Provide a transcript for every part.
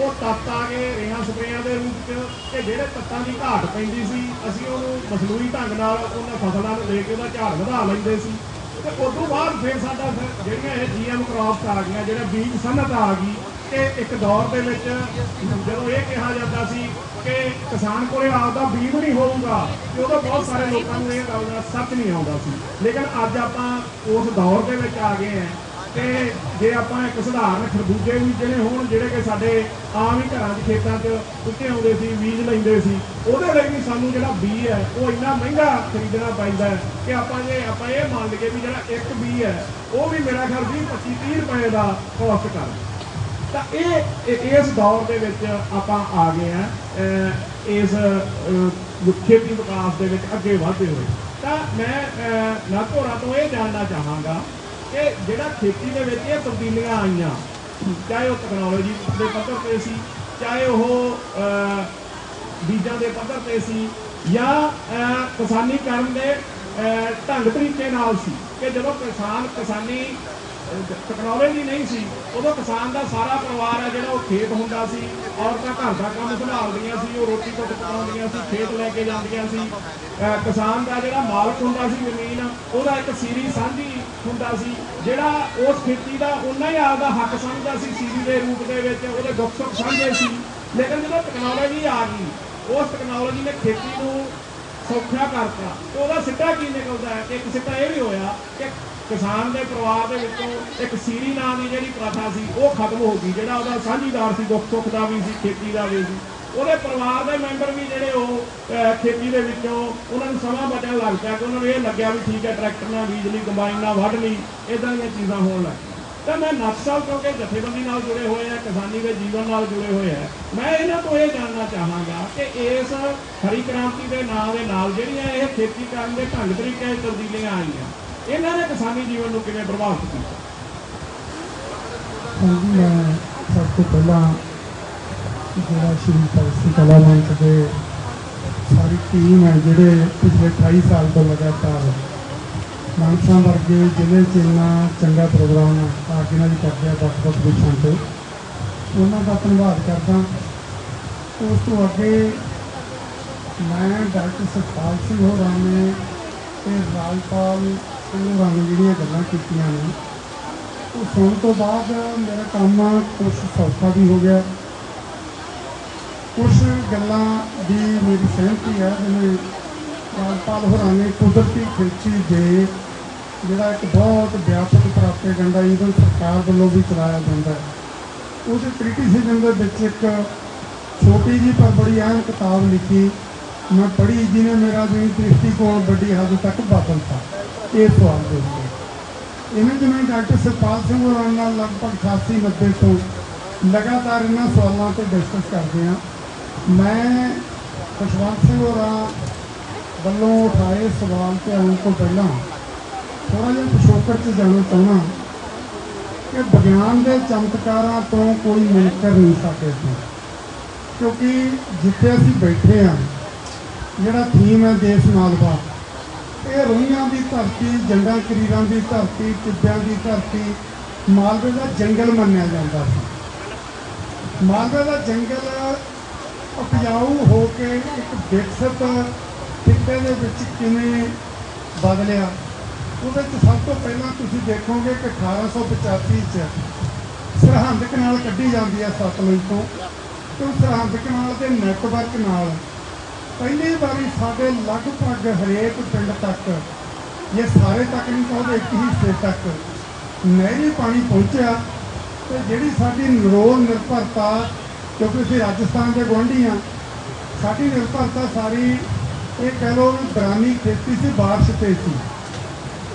ਉਹ ਤੱਤ ਆ ਗਏ ਰੇਹਾਂ ਸਪਰੇਆਂ ਦੇ ਰੂਪ 'ਚ ਕਿ ਜਿਹੜੇ ਤੱਤਾਂ ਦੀ ਘਾਟ ਪੈਂਦੀ ਸੀ, ਅਸੀਂ ਉਹਨੂੰ ਮਸਨੂਈ ਢੰਗ ਨਾਲ ਉਹਨਾਂ ਫਸਲਾਂ ਨੂੰ ਦੇ ਕੇ ਉਹਦਾ ਝਾੜ ਵਧਾ ਲੈਂਦੇ ਸੀ। ਤੇ ਉਸ ਤੋਂ ਬਾਅਦ ਫਿਰ ਸਾਡਾ ਫਿਰ ਜਿਹੜੀਆਂ ਇਹ ਜੀਐਮ ਕ੍ਰਾਪਸ ਆ ਗਈਆਂ, ਜਿਹੜਾ ਬੀਜ ਸਨਤ ਆ ਗਈ, ਤੇ ਇੱਕ ਦੌਰ ਦੇ ਵਿੱਚ ਜਦੋਂ ਇਹ ਕਿਹਾ ਜਾਂਦਾ ਸੀ ਕਿ ਕਿਸਾਨ ਕੋਲੇ ਆਪਦਾ ਬੀਜ ਨਹੀਂ ਹੋਊਗਾ, ਤੇ ਉਦੋਂ ਬਹੁਤ ਸਾਰੇ ਲੋਕਾਂ ਨੂੰ ਇਹ ਗੱਲ ਦਾ ਸੱਚ ਨਹੀਂ ਆਉਂਦਾ ਸੀ। ਲੇਕਿਨ ਅੱਜ ਆਪਾਂ ਉਸ ਦੌਰ ਦੇ ਵਿੱਚ ਆ ਗਏ ਹਾਂ ਤੇ ਜੇ ਆਪਾਂ ਇੱਕ ਸਧਾਰਨ ਖਰਬੂਜੇ ਵੀ ਜਿਹੜੇ ਹੋਣ, ਜਿਹੜੇ ਕਿ ਸਾਡੇ ਆਮ ਹੀ ਘਰਾਂ 'ਚ ਖੇਤਾਂ 'ਚ ਉੱਤੇ ਆਉਂਦੇ ਸੀ, ਬੀਜ ਲੈਂਦੇ ਸੀ, ਉਹਦੇ ਲਈ ਵੀ ਸਾਨੂੰ ਜਿਹੜਾ ਬੀ ਹੈ, ਉਹ ਇੰਨਾ ਮਹਿੰਗਾ ਖਰੀਦਣਾ ਪੈਂਦਾ ਕਿ ਆਪਾਂ ਜੇ ਆਪਾਂ ਇਹ ਮੰਨ ਲਈਏ ਵੀ ਜਿਹੜਾ ਇੱਕ ਬੀ ਹੈ, ਉਹ ਵੀ ਮੇਰਾ ਖਿਆਲ 20 25 30 ਰੁਪਏ ਦਾ ਕੋਸਟ ਕਰ ਤਾਂ ਇਹ ਇਸ ਦੌਰ ਦੇ ਵਿੱਚ ਆਪਾਂ ਆ ਗਏ ਆ ਇਸ ਖੇਤੀ ਵਿਕਾਸ ਦੇ ਵਿੱਚ ਅੱਗੇ ਵਧਦੇ ਹੋਏ। ਤਾਂ ਮੈਂ ਨਾਥੋਰਾ ਤੋਂ ਇਹ ਜਾਣਨਾ ਚਾਹਾਂਗਾ ਕਿ ਜਿਹੜਾ ਖੇਤੀ ਦੇ ਵਿੱਚ ਇਹ ਤਬਦੀਲੀਆਂ ਆਈਆਂ, ਚਾਹੇ ਉਹ ਟੈਕਨੋਲੋਜੀ ਦੇ ਪੱਧਰ ਤੇ ਸੀ, ਚਾਹੇ ਉਹ ਬੀਜਾਂ ਦੇ ਪੱਧਰ ਤੇ ਸੀ, ਜਾਂ ਕਿਸਾਨੀ ਕਰਨ ਦੇ ਢੰਗ ਤਰੀਕੇ ਨਾਲ ਸੀ, ਕਿ ਜਦੋਂ ਕਿਸਾਨ, ਕਿਸਾਨੀ ਟੈਕਨੋਲੋਜੀ ਨਹੀਂ ਸੀ, ਉਦੋਂ ਕਿਸਾਨ ਦਾ ਸਾਰਾ ਪਰਿਵਾਰ ਹੈ ਜਿਹੜਾ ਉਹ ਖੇਤ ਹੁੰਦਾ ਸੀ, ਔਰਤਾਂ ਘਰ ਦਾ ਕੰਮ ਸੰਭਾਲਦੀਆਂ ਸੀ, ਉਹ ਰੋਟੀ ਟੁੱਕ ਪਕਾਉਂਦੀਆਂ ਸੀ, ਖੇਤ ਲੈ ਕੇ ਜਾਂਦੀਆਂ ਸੀ ਕਿਸਾਨ ਦਾ ਜਿਹੜਾ ਮਾਲਕ ਹੁੰਦਾ ਸੀ ਜ਼ਮੀਨ, ਉਹਦਾ ਇੱਕ ਸੀਰੀ ਸਾਂਝੀ ਹੁੰਦਾ ਸੀ। ਜਿਹੜਾ ਉਸ ਖੇਤੀ ਦਾ ਉਹਨਾਂ ਹੀ ਆਪਦਾ ਹੱਕ ਸਮਝਦਾ ਸੀ ਸੀਰੀ ਦੇ ਰੂਪ ਦੇ ਵਿੱਚ, ਉਹਦੇ ਦੁੱਖ ਸੁੱਖ ਸਾਂਝੇ ਸੀ। ਲੇਕਿਨ ਜਦੋਂ ਟੈਕਨੋਲੋਜੀ ਆ ਗਈ, ਉਸ ਟੈਕਨੋਲੋਜੀ ਨੇ ਖੇਤੀ ਨੂੰ ਸੌਖਾ ਕਰਤਾ। ਤੇ ਉਹਦਾ ਸਿੱਟਾ ਕੀ ਨਿਕਲਦਾ ਹੈ? ਕਿ ਇੱਕ ਸਿੱਟਾ ਇਹ ਵੀ ਹੋਇਆ ਕਿ ਕਿਸਾਨ ਦੇ ਪਰਿਵਾਰ ਦੇ ਵਿੱਚੋਂ ਇੱਕ ਸੀਰੀ ਨਾਂ ਦੀ ਜਿਹੜੀ ਪ੍ਰਥਾ ਸੀ, ਉਹ ਖਤਮ ਹੋ ਗਈ, ਜਿਹੜਾ ਉਹਦਾ ਸਾਂਝੀਦਾਰ ਸੀ, ਦੁੱਖ ਸੁੱਖ ਦਾ ਵੀ ਸੀ, ਖੇਤੀ ਦਾ ਵੀ ਸੀ। ਉਹਦੇ ਪਰਿਵਾਰ ਦੇ ਮੈਂਬਰ ਵੀ ਜਿਹੜੇ ਉਹ ਖੇਤੀ ਦੇ ਵਿੱਚੋਂ ਉਹਨਾਂ ਨੂੰ ਸਮਾਂ ਬਚਣ ਲੱਗ ਪਿਆ ਕਿ ਉਹਨਾਂ ਨੂੰ ਇਹ ਲੱਗਿਆ ਵੀ ਠੀਕ ਹੈ, ਟਰੈਕਟਰ ਨਾਲ, ਬੀਜ ਲਈ ਕੰਬਾਈਨ ਨਾਲ, ਵੱਢ ਲਈ ਇਦਾਂ ਦੀਆਂ ਚੀਜ਼ਾਂ ਹੋਣ ਲੱਗ ਪਈਆਂ। ਤਾਂ ਮੈਂ ਨਕਸਲ ਕਿਉਂਕਿ ਜਥੇਬੰਦੀ ਨਾਲ ਜੁੜੇ ਹੋਏ ਆ, ਕਿਸਾਨੀ ਦੇ ਜੀਵਨ ਨਾਲ ਜੁੜੇ ਹੋਏ ਆ, ਮੈਂ ਇਹਨਾਂ ਤੋਂ ਇਹ ਜਾਣਨਾ ਚਾਹਾਂਗਾ ਕਿ ਇਸ ਹਰੀ ਕ੍ਰਾਂਤੀ ਦੇ ਨਾਂ ਦੇ ਨਾਲ ਜਿਹੜੀਆਂ ਇਹ ਖੇਤੀ ਕਰਨ ਦੇ ਢੰਗ ਤਰੀਕੇ ਤਬਦੀਲੀਆਂ ਆਈਆਂ, ਇਹਨਾਂ ਨੇ ਕਿਸਾਨੀ ਜੀਵਨ ਨੂੰ ਕਿਵੇਂ ਪ੍ਰਭਾਵਿਤ ਕੀਤਾ? ਹਾਂਜੀ, ਮੈਂ ਸਭ ਤੋਂ ਪਹਿਲਾਂ ਜਿਹੜਾ ਸ਼੍ਰੀ ਭਗਤ ਕਲਾ ਮੰਚ ਦੇ ਸਾਰੀ ਟੀਮ ਹੈ, ਜਿਹੜੇ ਪਿਛਲੇ 28 ਸਾਲ ਤੋਂ ਲਗਾਤਾਰ ਮਾਨਸਾ ਵਰਗੇ ਜ਼ਿਲ੍ਹੇ 'ਚ ਇੰਨਾ ਚੰਗਾ ਪ੍ਰੋਗਰਾਮ ਆ ਕੇ ਨਾਲ ਕਰਦੇ ਆ ਵੱਖ ਵੱਖ ਵਿਸ਼ਿਆਂ ਤੇ, ਉਹਨਾਂ ਦਾ ਧੰਨਵਾਦ ਕਰਦਾ। ਉਸ ਤੋਂ ਅੱਗੇ ਮੈਂ ਡਾਕਟਰ ਸਤਪਾਲ ਸਿੰਘ ਹੋਰਾਂ ਨੇ ਤੇ ਰਾਜਪਾਲ ਸਿੰਘ ਹੋਰਾਂ ਨੇ ਜਿਹੜੀਆਂ ਗੱਲਾਂ ਕੀਤੀਆਂ ਨੇ, ਉਹ ਸੁਣਨ ਤੋਂ ਬਾਅਦ ਮੇਰਾ ਕੰਮ ਕੁਝ ਸੌਖਾ ਵੀ ਹੋ ਗਿਆ। ਕੁਝ ਗੱਲਾਂ ਦੀ ਮੇਰੀ ਸਹਿਮਤੀ ਹੈ, ਜਿਵੇਂ ਰਾਜਪਾਲ ਹੋਰਾਂ ਨੇ ਕੁਦਰਤੀ ਖੇਤੀ ਦੇ ਜਿਹੜਾ ਇੱਕ ਬਹੁਤ ਵਿਆਪਕ ਪ੍ਰਾਪੇਗੰਡਾ ਈਵਨ ਸਰਕਾਰ ਵੱਲੋਂ ਵੀ ਚਲਾਇਆ ਜਾਂਦਾ ਹੈ। ਉਹਦੇ ਕ੍ਰਿਟਿਸਿਜ਼ਮ ਦੇ ਵਿੱਚ ਇੱਕ ਛੋਟੀ ਜੀ ਪਰ ਬੜੀ ਅਹਿਮ ਕਿਤਾਬ ਲਿਖੀ, ਮੈਂ ਪੜ੍ਹੀ ਜਿਹਨੇ ਮੇਰਾ ਜਿਹੜੀ ਦ੍ਰਿਸ਼ਟੀਕੋਣ ਵੱਡੀ ਹੱਦ ਤੱਕ ਬਦਲਤਾ ਇਹ ਸਵਾਲ ਦੇ ਉੱਤੇ ਇਹਨਾਂ ਜਿਵੇਂ ਡਾਕਟਰ ਸੁਖਪਾਲ ਸਿੰਘ ਹੋਰਾਂ ਨਾਲ ਲਗਭਗ 88 90 ਤੋਂ ਲਗਾਤਾਰ ਇਹਨਾਂ ਸਵਾਲਾਂ ਤੇ ਡਿਸਕਸ ਕਰਦੇ ਹਾਂ। ਮੈਂ ਖੁਸ਼ਵੰਤ ਸਿੰਘ ਹੋਰਾਂ ਵੱਲੋਂ ਉਠਾਏ ਸਵਾਲ ਤੇ ਆਉਣ ਤੋਂ ਪਹਿਲਾਂ ਥੋੜਾ ਜਿਹਾ ਪਿਛੋਕੜ 'ਚ ਜਾਣਾ ਚਾਹੁੰਦਾ ਕਿ ਵਿਗਿਆਨ ਦੇ ਚਮਤਕਾਰਾਂ ਤੋਂ ਕੋਈ ਮੁਨਕਰ ਨਹੀਂ ਸਕਦੇ ਕਿਉਂਕਿ ਜਿੱਥੇ ਅਸੀਂ ਬੈਠੇ ਹਾਂ, ਜਿਹੜਾ ਥੀਮ ਹੈ ਦੇਸ਼ ਮਾਲਵਾ ਇਹ ਰੋਹੀਆਂ ਦੀ ਧਰਤੀ, ਜੰਗਾਂ ਕਰੀਰਾਂ ਦੀ ਧਰਤੀ, ਟਿੱਬਿਆਂ ਦੀ ਧਰਤੀ, ਮਾਲਵੇ ਦਾ ਜੰਗਲ ਮੰਨਿਆ ਜਾਂਦਾ ਸੀ। ਮਾਲਵੇ ਦਾ ਜੰਗਲ ਉਪਜਾਊ ਹੋ ਕੇ ਇੱਕ ਵਿਕਸਿਤ ਖਿੱਤੇ ਦੇ ਵਿੱਚ ਕਿਵੇਂ ਬਦਲਿਆ? ਉਹਦੇ ਵਿੱਚ ਸਭ ਤੋਂ ਪਹਿਲਾਂ ਤੁਸੀਂ ਦੇਖੋਗੇ ਕਿ 1885 ਚ ਸਰਹੰਦ ਕਨਾਲ ਕੱਢੀ ਜਾਂਦੀ ਹੈ ਸਤਲੁਜ ਤੋਂ। ਤੇ ਸਰਹੰਦ ਕਨਾਲ ਦੇ ਨੈਟਵਰਕ ਨਾਲ। ਪਹਿਲੀ ਵਾਰੀ ਸਾਡੇ ਲਗਭਗ ਹਰੇਕ ਪਿੰਡ ਤੱਕ, ਇਹ ਸਾਰੇ ਤੱਕ ਨਹੀਂ ਕਹਿੰਦੇ ਇੱਕ ਹਿੱਸੇ ਤੱਕ ਨਹਿਰੀ ਪਾਣੀ ਪਹੁੰਚਿਆ। ਤੇ ਜਿਹੜੀ ਸਾਡੀ ਨਰੋਲ ਨਿਰਭਰਤਾ ਕਿਉਂਕਿ ਅਸੀਂ ਰਾਜਸਥਾਨ ਦੇ ਗੁਆਂਢੀ ਹਾਂ ਸਾਡੀ ਨਿਰਭਰਤਾ ਸਾਰੀ ਇਹ ਕਹਿ ਲਓ ਵੀ ਬਰਾਨੀ ਖੇਤੀ ਸੀ ਬਾਰਿਸ਼ ਤੇ ਸੀ।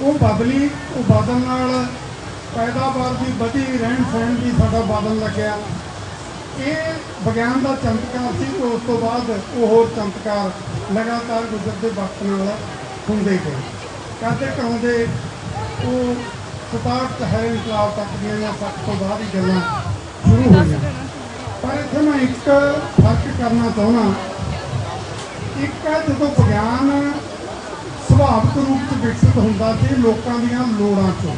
ਉਹ ਬਦਲੀ ਉਹ ਬਦਲ ਨਾਲ ਪੈਦਾਵਾਰ ਦੀ ਵਧੀ ਰਹਿਣ ਸਹਿਣ ਦੀ ਸਾਡਾ ਬਦਲ ਲੱਗਿਆ। ਇਹ ਵਿਗਿਆਨ ਦਾ ਚਮਤਕਾਰ ਸੀ ਉਸ ਤੋਂ ਬਾਅਦ ਉਹ ਹੋਰ ਚਮਤਕਾਰ ਲਗਾਤਾਰ ਗੁਜ਼ਰਦੇ ਵਕਤ ਨਾਲ ਹੁੰਦੇ ਗਏ। ਕਰਦੇ ਕਰਾਉਂਦੇ ਉਹ ਸਤਾਰਟ ਹੈ ਇਨਕਲਾਬ ਤੱਕ ਦੀਆਂ ਜਾਂ ਸੱਤ ਤੋਂ ਬਾਅਦ ਹੀ ਗੱਲਾਂ ਸ਼ੁਰੂ ਹੋਈਆਂ। ਪਰ ਇੱਥੇ ਮੈਂ ਇੱਕ ਫ਼ਰਕ ਕਰਨਾ ਚਾਹੁੰਦਾ। ਇੱਕ ਹੈ ਜਦੋਂ ਵਿਗਿਆਨ ਸੁਭਾਵਿਕ ਰੂਪ 'ਚ ਵਿਕਸਿਤ ਹੁੰਦਾ ਸੀ ਲੋਕਾਂ ਦੀਆਂ ਲੋੜਾਂ 'ਚੋਂ।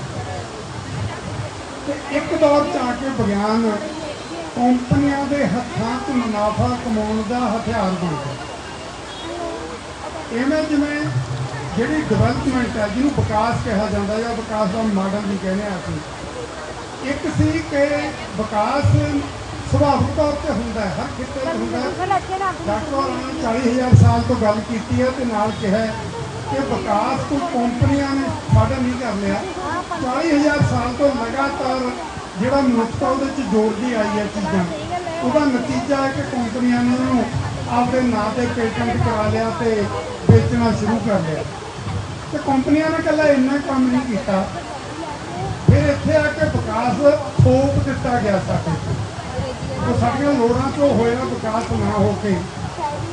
ਤੇ ਇੱਕ ਦੌਰ 'ਚ ਆ ਕੇ ਵਿਗਿਆਨ ਕੰਪਨੀਆਂ ਦੇ ਹੱਥਾਂ 'ਚ ਮੁਨਾਫਾ ਕਮਾਉਣ ਦਾ ਹਥਿਆਰ ਬਣ ਗਿਆ। ਇਵੇਂ ਜਿਵੇਂ ਜਿਹੜੀ ਡਿਵੈਲਪਮੈਂਟ ਹੈ, ਜਿਹਨੂੰ ਵਿਕਾਸ ਕਿਹਾ ਜਾਂਦਾ ਜਾਂ ਵਿਕਾਸ ਦਾ ਮਾਡਲ ਵੀ ਕਹਿੰਦੇ ਆ ਅਸੀਂ, ਇੱਕ ਸੀ ਕਿ ਵਿਕਾਸ ਸੁਭਾਵਿਕ ਤੌਰ ਤੇ ਹੁੰਦਾ ਹੈ ਹਰ ਖਿੱਤੇ 'ਚ ਹੁੰਦਾ ਹੈ। ਡਾਕਟਰ ਹੋਰਾਂ ਨੇ 40000 ਸਾਲ ਤੋਂ ਗੱਲ ਕੀਤੀ ਹੈ ਤੇ ਨਾਲ ਕਿਹਾ ਕਿ ਵਿਕਾਸ ਕੋਈ ਕੰਪਨੀਆਂ ਨੇ ਸਾਡਾ ਨਹੀਂ ਕਰ ਲਿਆ 40000 ਸਾਲ ਤੋਂ ਲਗਾਤਾਰ ਜਿਹੜਾ ਮਨੁੱਖਤਾ ਉਹਦੇ ਚ ਜੋੜਦੀ ਆਈ ਹੈ ਚੀਜ਼ਾਂ। ਉਹਦਾ ਨਤੀਜਾ ਹੈ ਕਿ ਕੰਪਨੀਆਂ ਨੇ ਉਹਨੂੰ ਆਪਣੇ ਨਾਂ ਤੇ ਪੇਟੈਂਟ ਕਰਾ ਲਿਆ ਤੇ ਵੇਚਣਾ ਸ਼ੁਰੂ ਕਰ ਲਿਆ। ਤੇ ਕੰਪਨੀਆਂ ਨੇ ਇਕੱਲਾ ਇੰਨਾ ਕੰਮ ਨਹੀਂ ਕੀਤਾ। ਫਿਰ ਇੱਥੇ ਆ ਕੇ ਵਿਕਾਸ ਥੋਪ ਦਿੱਤਾ ਗਿਆ ਸਾਡੇ ਤੇ ਸਾਡੀਆਂ ਲੋੜਾਂ ਤੋਂ ਹੋਇਆ ਵਿਕਾਸ ਨਾ ਹੋ ਕੇ,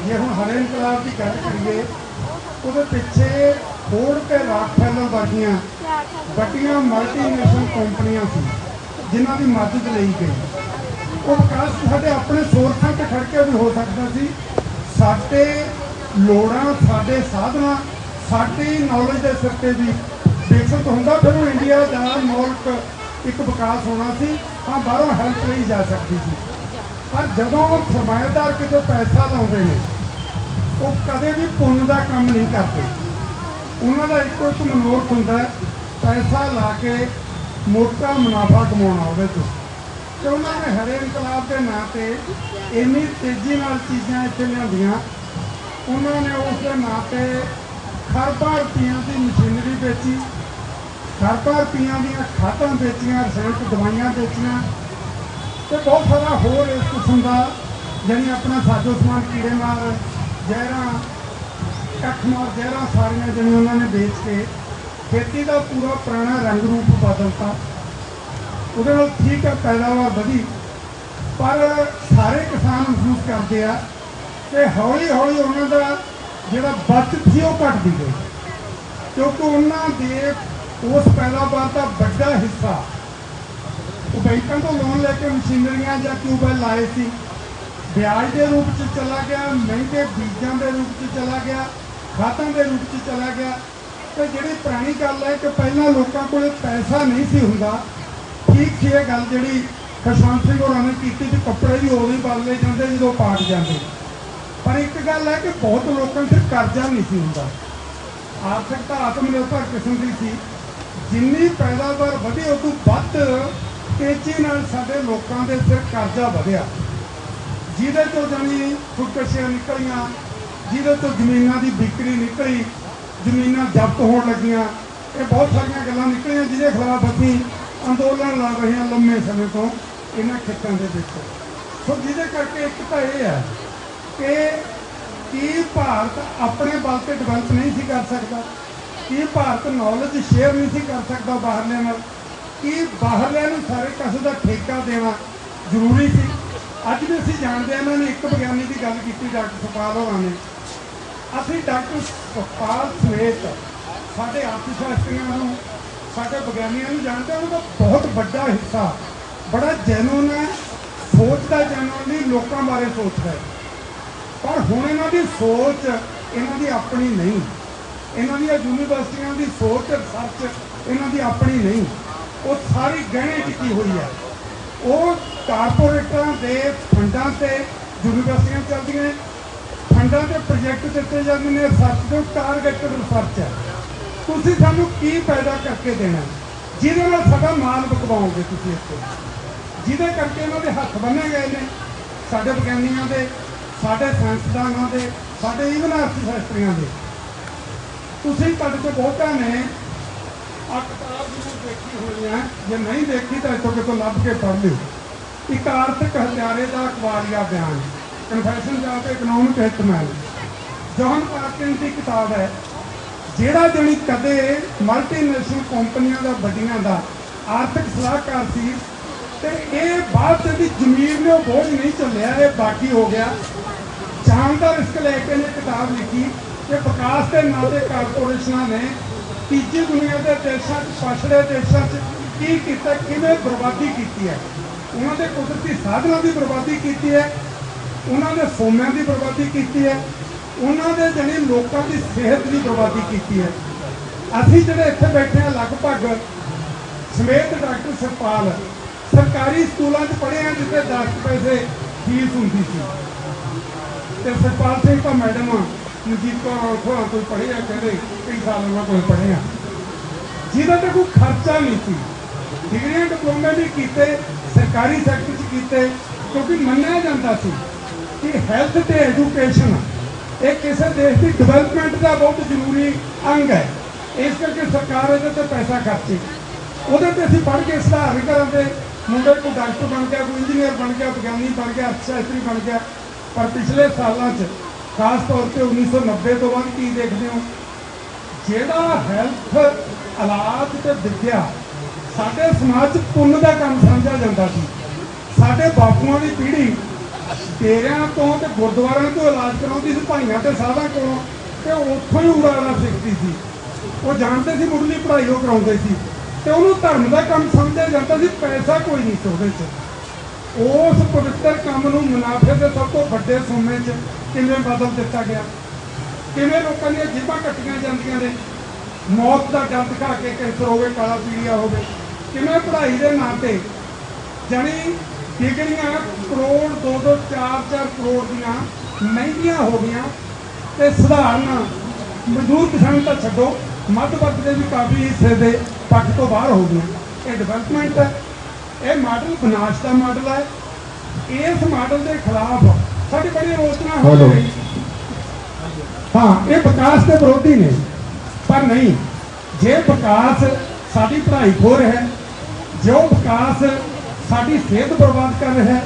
ਜੇ ਹੁਣ ਹਰੇ ਇਨਕਲਾਬ ਦੀ ਗੱਲ ਕਰੀਏ, ਉਹਦੇ ਪਿੱਛੇ ਫੋਰਡ ਤੇ ਰਾਕਫੈਲਰ ਵਰਗੀਆਂ ਵੱਡੀਆਂ ਮਲਟੀਨੈਸ਼ਨਲ ਕੰਪਨੀਆਂ ਸੀ, ਜਿਨ੍ਹਾਂ ਦੀ ਮਦਦ ਲਈ ਗਈ ਉਹ ਵਿਕਾਸ ਸਾਡੇ ਆਪਣੇ ਸੋਰਸਾਂ ਤੇ ਖੜ ਕੇ ਵੀ ਹੋ ਸਕਦਾ ਸੀ। ਸਾਡੇ ਲੋੜਾਂ, ਸਾਡੇ ਸਾਧਨਾਂ, ਸਾਡੀ ਨੌਲੇਜ ਦੇ ਸਿਰ ਤੇ ਵੀ ਵਿਕਸਿਤ ਹੁੰਦਾ, ਫਿਰ ਉਹ ਇੰਡੀਆ ਦਾ ਮੁਲਕ ਇੱਕ ਵਿਕਾਸ ਹੋਣਾ ਸੀ ਹਾਂ ਬਾਹਰੋਂ ਹੈਲਪ ਲਈ ਜਾ ਸਕਦੀ ਸੀ। ਪਰ ਜਦੋਂ ਸਰਮਾਏਦਾਰ ਕਿਤੇ ਪੈਸਾ ਲਾਉਂਦੇ ਨੇ, ਉਹ ਕਦੇ ਵੀ ਪੁੰਨ ਦਾ ਕੰਮ ਨਹੀਂ ਕਰਦੇ। ਉਹਨਾਂ ਦਾ ਇੱਕੋ ਇੱਕ ਮਨੋਰਥ ਹੁੰਦਾ ਪੈਸਾ ਲਾ ਕੇ ਮੋਟਾ ਮੁਨਾਫਾ ਕਮਾਉਣਾ ਉਹਦੇ ਤੋਂ। ਤੇ ਉਹਨਾਂ ਨੇ ਹਰੇ ਇਨਕਲਾਬ ਦੇ ਨਾਂ ਤੇ ਇੰਨੀ ਤੇਜ਼ੀ ਨਾਲ ਚੀਜ਼ਾਂ ਇੱਥੇ ਲਿਆਂਦੀਆਂ। ਉਹਨਾਂ ਨੇ ਉਸ ਦੇ ਨਾਂ ਤੇ ਖਰਬਾਂ ਰੁਪਈਆਂ ਦੀ ਮਸ਼ੀਨਰੀ ਵੇਚੀ। ਖਰਬਾਂ ਰੁਪਈਆਂ ਦੀਆਂ ਖਾਦਾਂ ਵੇਚੀਆਂ, ਰਸਾਇਣਕ ਦਵਾਈਆਂ ਵੇਚੀਆਂ। ਤੇ ਬਹੁਤ ਸਾਰਾ ਹੋਰ ਇਸ ਕਿਸਮ ਦਾ ਜਾਣੀ ਆਪਣਾ ਸਾਜੋ ਸਮਾਨ ਕੀੜੇ ਮਾਰ, ਜ਼ਹਿਰਾਂ, ਕੱਖ ਮਾਰ, ਜ਼ਹਿਰਾਂ ਸਾਰੀਆਂ ਜਿਹੜੀਆਂ ਉਹਨਾਂ ਨੇ ਵੇਚ ਕੇ ਖੇਤੀ ਦਾ ਪੂਰਾ ਪੁਰਾਣਾ ਰੰਗ ਰੂਪ ਬਦਲਤਾ ਉਹਦੇ ਨਾਲ ਠੀਕ ਹੈ ਪੈਦਾਵਾਰ ਵਧੀ। ਪਰ ਸਾਰੇ ਕਿਸਾਨ ਮਹਿਸੂਸ ਕਰਦੇ ਆ ਕਿ ਹੌਲੀ ਹੌਲੀ ਉਹਨਾਂ ਦਾ ਜਿਹੜਾ ਬਚਤ ਸੀ, ਉਹ ਘਟਦੀ ਗਈ। ਕਿਉਂਕਿ ਉਹਨਾਂ ਦੇ ਉਸ ਪੈਦਾਵਾਰ ਦਾ ਵੱਡਾ ਹਿੱਸਾ ਬੈਂਕਾਂ ਤੋਂ ਲੋਨ ਲੈ ਕੇ ਮਸ਼ੀਨਰੀਆਂ ਜਾਂ ਟਿਊਬਵੈੱਲ ਲਾਏ ਸੀ? ਵਿਆਜ ਦੇ ਰੂਪ 'ਚ ਚਲਾ ਗਿਆ, ਮਹਿੰਗੇ ਬੀਜਾਂ ਦੇ ਰੂਪ 'ਚ ਚਲਾ ਗਿਆ ਖਾਦਾਂ ਦੇ ਰੂਪ 'ਚ ਚਲਾ ਗਿਆ। ਤੇ ਜਿਹੜੀ ਪੁਰਾਣੀ ਗੱਲ ਹੈ ਕਿ ਪਹਿਲਾਂ ਲੋਕਾਂ ਕੋਲ ਪੈਸਾ ਨਹੀਂ ਸੀ ਹੁੰਦਾ, ਠੀਕ ਸੀ ਇਹ ਗੱਲ ਜਿਹੜੀ ਖਸਵੰਤ ਸਿੰਘ ਹੋਰਾਂ ਨੇ ਕੀਤੀ ਵੀ ਕੱਪੜੇ ਵੀ ਉਦੋਂ ਹੀ ਬਦਲੇ ਜਾਂਦੇ, ਜਦੋਂ ਪਾਟ ਜਾਂਦੇ। ਪਰ ਇੱਕ ਗੱਲ ਹੈ ਕਿ ਬਹੁਤ ਲੋਕਾਂ ਤੇ ਕਰਜ਼ਾ ਨਹੀਂ ਸੀ ਹੁੰਦਾ। ਆਰਥਿਕਤਾ ਆਤਮ ਨਿਰਭਰ ਕਿਸਮ ਦੀ ਸੀ। ਜਿੰਨੀ ਪੈਦਾਵਾਰ ਵਧੀ ਉਹ ਤੋਂ ਵੱਧ ਤੇਜ਼ੀ ਨਾਲ ਸਾਡੇ ਲੋਕਾਂ ਦੇ ਸਿਰ ਕਰਜ਼ਾ ਵਧਿਆ। ਜਿਹਦੇ ਤੋਂ ਜਾਨੀ ਖੁਦਕਸ਼ੀਆਂ ਨਿਕਲੀਆਂ, ਜਿਹਦੇ ਤੋਂ ਜ਼ਮੀਨਾਂ ਦੀ ਵਿਕਰੀ ਨਿਕਲੀ, ਜ਼ਮੀਨਾਂ ਜ਼ਬਤ ਹੋਣ ਲੱਗੀਆਂ, ਇਹ ਬਹੁਤ ਸਾਰੀਆਂ ਗੱਲਾਂ ਨਿਕਲੀਆਂ ਜਿਹਦੇ ਖਿਲਾਫ ਅਸੀਂ ਅੰਦੋਲਨ ਲੜ ਰਹੇ ਹਾਂ ਲੰਮੇ ਸਮੇਂ ਤੋਂ ਇਹਨਾਂ ਖੇਤਾਂ ਦੇ ਵਿੱਚ। ਸੋ ਜਿਹਦੇ ਕਰਕੇ ਇੱਕ ਤਾਂ ਇਹ ਹੈ ਕਿ ਕੀ ਭਾਰਤ ਆਪਣੇ ਬਲ ਤੇ ਡਿਵੈਲਪ ਨਹੀਂ ਸੀ ਕਰ ਸਕਦਾ, ਕੀ ਭਾਰਤ ਨੌਲੇਜ ਸ਼ੇਅਰ ਨਹੀਂ ਸੀ ਕਰ ਸਕਦਾ ਬਾਹਰਲਿਆਂ ਨਾਲ। ਕਿ ਬਾਹਰਲਿਆਂ ਨੂੰ ਸਾਰੇ ਕਸੇ ਦਾ ਠੇਕਾ ਦੇਣਾ ਜ਼ਰੂਰੀ ਸੀ। ਅੱਜ ਵੀ ਅਸੀਂ ਜਾਣਦੇ ਹਾਂ, ਇਹਨਾਂ ਨੇ ਇੱਕ ਵਿਗਿਆਨੀ ਦੀ ਗੱਲ ਕੀਤੀ ਡਾਕਟਰ ਸੁਪਾਲ ਹੋਰਾਂ ਨੇ। ਅਸੀਂ ਡਾਕਟਰ ਸੁਪਾਲ ਸਮੇਤ ਸਾਡੇ ਅਰਥਸ਼ਾਸਤਰੀਆਂ ਨੂੰ, ਸਾਡੇ ਵਿਗਿਆਨੀਆਂ ਨੂੰ ਜਾਣਦੇ ਹਾਂ, ਉਹਦਾ ਬਹੁਤ ਵੱਡਾ ਹਿੱਸਾ, ਬੜਾ ਜੈਨੂਨ ਹੈ। ਸੋਚਦਾ ਜੈਨੂਨ ਨਹੀਂ, ਲੋਕਾਂ ਬਾਰੇ ਸੋਚਦਾ ਹੈ। ਪਰ ਹੁਣ ਇਹਨਾਂ ਦੀ ਸੋਚ, ਇਹਨਾਂ ਦੀ ਆਪਣੀ ਨਹੀਂ। ਇਹਨਾਂ ਦੀਆਂ ਯੂਨੀਵਰਸਿਟੀਆਂ ਦੀ ਸੋਚ ਰਿਸਰਚ ਇਹਨਾਂ ਦੀ ਆਪਣੀ ਨਹੀਂ। ਉਹ ਸਾਰੀ ਗਹਿਣੇ ਟਿਕੀ ਹੋਈ ਹੈ? ਉਹ ਕਾਰਪੋਰੇਟਰਾਂ ਦੇ ਫੰਡਾਂ ਤੇ ਯੂਨੀਵਰਸਿਟੀਆਂ ਚੱਲਦੀਆਂ ਨੇ। ਫੰਡਾਂ 'ਤੇ ਪ੍ਰੋਜੈਕਟ ਦਿੱਤੇ ਜਾਂਦੇ ਨੇ ਰਿਸਰਚ ਦੇ ਟਾਰਗੇਟਡ ਰਿਸਰਚ ਹੈ। ਤੁਸੀਂ ਸਾਨੂੰ ਕੀ ਪੈਦਾ ਕਰਕੇ ਦੇਣਾ? ਜਿਹਦੇ ਨਾਲ ਸਾਡਾ ਮਾਲ ਵਿਕਵਾਓਗੇ ਤੁਸੀਂ ਇੱਥੇ? ਜਿਹਦੇ ਕਰਕੇ ਇਹਨਾਂ ਦੇ ਹੱਥ ਬੰਨੇ ਗਏ ਨੇ, ਸਾਡੇ ਵਿਗਿਆਨੀਆਂ ਦੇ, ਸਾਡੇ ਸਾਇੰਸਦਾਨਾਂ ਦੇ, ਸਾਡੇ ਈਵਨ ਅਰਥਸ਼ਾਸਤਰੀਆਂ ਦੇ। ਤੁਸੀਂ ਤੁਹਾਡੇ ਤੋਂ ਬਹੁਤਾਂ ਨੇ ਆ ਕਿਤਾਬ ਜਿਹਨੂੰ ਦੇਖੀ ਹੋਈ ਹੈ। ਜੇ ਨਹੀਂ ਦੇਖੀ ਤਾਂ ਇੱਥੋਂ ਕਿਤੋਂ ਲੱਭ ਕੇ ਪੜ੍ਹ ਲਿਓ। ਇੱਕ ਆਰਥਿਕ ਹਥਿਆਰੇ ਦਾ ਅਖਬਾਰੀਆ ਬਿਆਨ। Confessions of economic hitman John Perkin ਦੀ ਕਿਤਾਬ ਹੈ। ਜਿਹੜਾ ਜਣੀ ਕਦੇ ਮਲਟੀਨੈਸ਼ਨਲ ਕੰਪਨੀਆਂ ਦਾ ਵੱਡੀਆਂ ਦਾ ਆਰਥਿਕ ਸਲਾਹਕਾਰ ਸੀ ਤੇ ਇਹ ਬਾਅਦ ਦੀ ਜ਼ਮੀਰ ਨੇ ਉਹ ਬੋਝ ਨਹੀਂ ਚੱਲਿਆ, ਇਹ ਬਾਕੀ ਹੋ ਗਿਆ। ਜਾਨ ਦਾ ਰਿਸਕ ਲੈ ਕੇ ਨੇ ਕਿਤਾਬ ਲਿਖੀ। ਕਿ ਵਿਕਾਸ ਦੇ ਨਾਂ ਤੇ ਕਾਰਪੋਰੇਸ਼ਨਾਂ ਨੇ ਤੀਜੀ ਦੁਨੀਆ ਦੇ ਦੇਸ਼ਾਂ 'ਚ ਪਛੜੇ ਦੇਸ਼ਾਂ 'ਚ ਕੀ ਕੀਤਾ, ਕਿਵੇਂ ਬਰਬਾਦੀ ਕੀਤੀ ਹੈ? ਉਹਨਾਂ ਦੇ ਕੁਦਰਤੀ ਸਾਧਨਾਂ ਦੀ ਬਰਬਾਦੀ ਕੀਤੀ ਹੈ, ਉਹਨਾਂ ਦੇ ਸੋਮਿਆਂ ਦੀ ਬਰਬਾਦੀ ਕੀਤੀ ਹੈ, ਉਹਨਾਂ ਦੇ ਜਣੇ ਲੋਕਾਂ ਦੀ ਸਿਹਤ ਦੀ ਬਰਬਾਦੀ ਕੀਤੀ ਹੈ। ਅਸੀਂ ਜਿਹੜੇ ਇੱਥੇ ਬੈਠੇ ਹਾਂ, ਲਗਭਗ ਸਮੇਤ ਡਾਕਟਰ ਸਰਪਾਲ, ਸਰਕਾਰੀ ਸਕੂਲਾਂ 'ਚ ਪੜ੍ਹੇ ਆ ਜਿੱਥੇ 10 ਪੈਸੇ ਫੀਸ ਹੁੰਦੀ ਸੀ। ਤੇ ਸਰਪਾਲ ਸਿੰਘ ਤਾਂ ਮੈਡਮ ਆ ਕੌਰ ਖੋਹਾਂ ਕੋਈ ਪੜ੍ਹੇ ਕਹਿੰਦੇ ਕਈ ਸਾਲ ਉਹਨਾਂ ਕੋਲ ਪੜ੍ਹੇ ਜਿਹਦਾ ਤੇ ਕੋਈ ਖਰਚਾ ਨਹੀਂ ਸੀ। ਡਿਗਰੀਆਂ, ਡਿਪਲੋਮੇ ਵੀ ਕੀਤੇ, ਸਰਕਾਰੀ ਸੈਕਟਰ 'ਚ ਕੀਤੇ, ਕਿਉਂਕਿ ਮੰਨਿਆ ਜਾਂਦਾ ਸੀ ਕਿ ਹੈਲਥ ਤੇ ਐਜੂਕੇਸ਼ਨ ਇਹ ਕਿਸੇ ਦੇਸ਼ ਦੀ ਡਿਵੈਲਪਮੈਂਟ ਦਾ ਬਹੁਤ ਜ਼ਰੂਰੀ ਅੰਗ ਹੈ। ਇਸ ਕਰਕੇ ਸਰਕਾਰ ਇਹਦੇ ਤੇ ਪੈਸਾ ਖਰਚੇ। ਉਹਦੇ ਤੇ ਅਸੀਂ ਪੜ੍ਹ ਕੇ ਸੁਧਾਰ ਕਰਾਂਗੇ ਮੁੰਡੇ ਕੋਈ ਡਾਕਟਰ ਬਣ ਗਿਆ, ਕੋਈ ਇੰਜੀਨੀਅਰ ਬਣ ਗਿਆ, ਵਿਗਿਆਨੀ ਬਣ ਗਿਆ ਅਰਥਸ਼ਾਸਤਰੀ ਬਣ ਗਿਆ। ਪਰ ਪਿਛਲੇ ਸਾਲਾਂ 'ਚ ਖਾਸ ਤੌਰ ਤੇ 1990 ਤੋਂ ਬਾਅਦ ਕੀ ਦੇਖਦੇ ਹੋ? ਜਿਹੜਾ ਹੈਲਥ ਇਲਾਜ ਤੇ ਵਿਦਿਆ ਸਾਡੇ ਸਮਾਜ 'ਚ ਪੁੰਨ ਦਾ ਕੰਮ ਸਮਝਿਆ ਜਾਂਦਾ ਸੀ। ਸਾਡੇ ਬਾਪੂਆਂ ਦੀ ਪੀੜ੍ਹੀ ਡੇਰਿਆਂ ਤੋਂ ਤੇ ਗੁਰਦੁਆਰਿਆਂ ਤੋਂ ਇਲਾਜ ਕਰਾਉਂਦੀ ਸੀ, ਭਾਈਆਂ ਤੇ ਸਾਧਾਂ ਕੋਲੋਂ ਤੇ ਉੱਥੋਂ ਹੀ ਉਡਾਣਾ ਸਿੱਖਦੀ ਸੀ। ਉਹ ਜਾਣਦੇ ਸੀ ਮੁੱਢਲੀ ਪੜ੍ਹਾਈ ਉਹ ਕਰਾਉਂਦੇ ਸੀ। ਤੇ ਉਹਨੂੰ ਧਰਮ ਦਾ ਕੰਮ ਸਮਝਿਆ ਜਾਂਦਾ ਸੀ, ਪੈਸਾ ਕੋਈ ਨਹੀਂ ਸੀ ਉਹਦੇ 'ਚ। ਉਸ ਪਵਿੱਤਰ ਕੰਮ ਨੂੰ ਮੁਨਾਫੇ ਦੇ ਸਭ ਤੋਂ ਵੱਡੇ ਸੋਮੇ 'ਚ ਕਿਵੇਂ ਬਦਲ ਦਿੱਤਾ ਗਿਆ? ਕਿਵੇਂ ਲੋਕਾਂ ਦੀਆਂ ਜੀਬਾਂ ਕੱਟੀਆਂ ਜਾਂਦੀਆਂ ਨੇ? ਮੌਤ ਦਾ ਡਰ ਦਿਖਾ ਕੇ ਕੈਂਸਰ ਹੋਵੇ, ਕਾਲਾ ਪੀਲੀਆ ਹੋਵੇ, ਕਿਵੇਂ ਪੜ੍ਹਾਈ ਦੇ ਨਾਂ ਤੇ ਜਾਣੀ ਡਿਗਰੀਆਂ ਕਰੋੜ ਦੋ ਦੋ ਚਾਰ ਚਾਰ ਕਰੋੜ ਦੀਆਂ ਮਹਿੰਗੀਆਂ ਹੋ ਗਈਆਂ ਤੇ ਸਧਾਰਨ ਮਜ਼ਦੂਰ ਕਿਸਾਨ ਤਾਂ ਛੱਡੋ, ਮੱਧ ਵਰਗ ਦੇ ਵੀ ਕਾਫੀ ਹਿੱਸੇ ਦੇ ਪੱਖ ਤੋਂ ਬਾਹਰ ਹੋ ਗਏ ਇਹ ਡਿਵੈਲਪਮੈਂਟ ਹੈ। ਇਹ ਮਾਡਲ ਵਿਨਾਸ਼ ਦਾ ਮਾਡਲ ਹੈ। ਇਸ ਮਾਡਲ ਦੇ ਖਿਲਾਫ ਸਾਡੀ ਬੜੀ ਆਲੋਚਨਾ ਹੋ. ਰਹੀ। ਹਾਂ ਇਹ ਵਿਕਾਸ ਦੇ ਵਿਰੋਧੀ ਨੇ ਪਰ ਨਹੀਂ। ਜੇ ਵਿਕਾਸ ਸਾਡੀ ਪੜ੍ਹਾਈ ਖੋ ਰਿਹਾ ਹੈ ਜੋ ਵਿਕਾਸ ਸਾਡੀ ਸਿਹਤ ਬਰਬਾਦ ਕਰ ਰਿਹਾ ਹੈ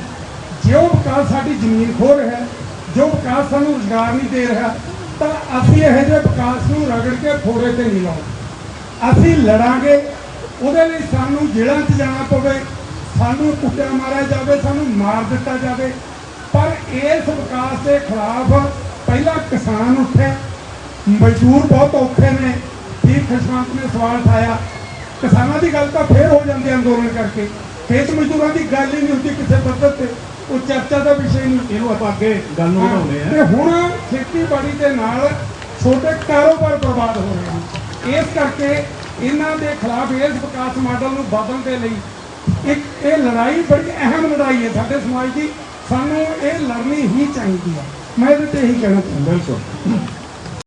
ਜੋ ਵਿਕਾਸ ਸਾਡੀ ਜ਼ਮੀਨ ਖੋ ਰਿਹਾ ਹੈ ਜੋ ਵਿਕਾਸ ਸਾਨੂੰ ਰੁਜ਼ਗਾਰ ਨਹੀਂ ਦੇ ਰਿਹਾ ਤਾਂ ਅਸੀਂ ਇਹੋ ਜਿਹੇ ਵਿਕਾਸ ਨੂੰ ਰਗੜ ਕੇ ਫੋੜੇ ਤੇ ਨਹੀਂ ਲਾਉਣਾ। ਅਸੀਂ ਲੜਾਂਗੇ ਉਹਦੇ ਲਈ ਸਾਨੂੰ ਜੇਲ੍ਹਾਂ 'ਚ ਜਾਣਾ ਪਵੇ ਸਾਨੂੰ ਕੁੱਟਿਆ ਮਾਰਿਆ ਜਾਵੇ ਸਾਨੂੰ ਮਾਰ ਦਿੱਤਾ ਜਾਵੇ। ਪਰ ਇਸ ਵਿਕਾਸ ਦੇ ਖਿਲਾਫ ਪਹਿਲਾਂ ਕਿਸਾਨ ਉੱਠੇ ਮਜ਼ਦੂਰ ਬਹੁਤ ਔਖੇ ਨੇ ਠੀਕ ਖਸ਼ਵੰਤ ਨੇ ਸਵਾਲ ਉਠਾਇਆ। ਕਿਸਾਨਾਂ ਦੀ ਗੱਲ ਤਾਂ ਫੇਰ ਹੋ ਜਾਂਦੀ ਅੰਦੋਲਨ ਕਰਕੇ। ਖੇਤ ਮਜ਼ਦੂਰਾਂ ਦੀ ਗੱਲ ਹੀ ਨਹੀਂ ਹੁੰਦੀ ਕਿਸੇ ਪੱਧਰ ਤੇ। ਉਹ ਚਰਚਾ ਦਾ ਵਿਸ਼ੇ ਨਹੀਂ ਇਹਨੂੰ ਆਪਾਂ ਅੱਗੇ ਗੱਲ ਨੂੰ ਵਧਾਉਂਦੇ ਤੇ ਆ ਹੁਣ ਖੇਤੀਬਾੜੀ ਦੇ ਨਾਲ ਛੋਟੇ ਕਾਰੋਬਾਰ ਬਰਬਾਦ ਹੋ ਰਹੇ ਹਨ। ਇਸ ਕਰਕੇ ਇਹਨਾਂ ਦੇ ਖਿਲਾਫ ਇਸ ਵਿਕਾਸ ਮਾਡਲ ਨੂੰ ਬਦਲਣ ਦੇ ਲਈ ਇੱਕ ਇਹ ਲੜਾਈ ਬੜੀ ਅਹਿਮ ਲੜਾਈ ਹੈ ਸਾਡੇ ਸਮਾਜ ਦੀ। ਸਾਨੂੰ ਇਹ ਲੜਨੀ ਹੀ ਚਾਹੀਦੀ ਹੈ। ਮੈਂ ਇਹਦੇ ਤੇ ਇਹੀ ਕਹਿਣਾ ਚਾਹੁੰਦਾ। ਬਿਲਕੁਲ।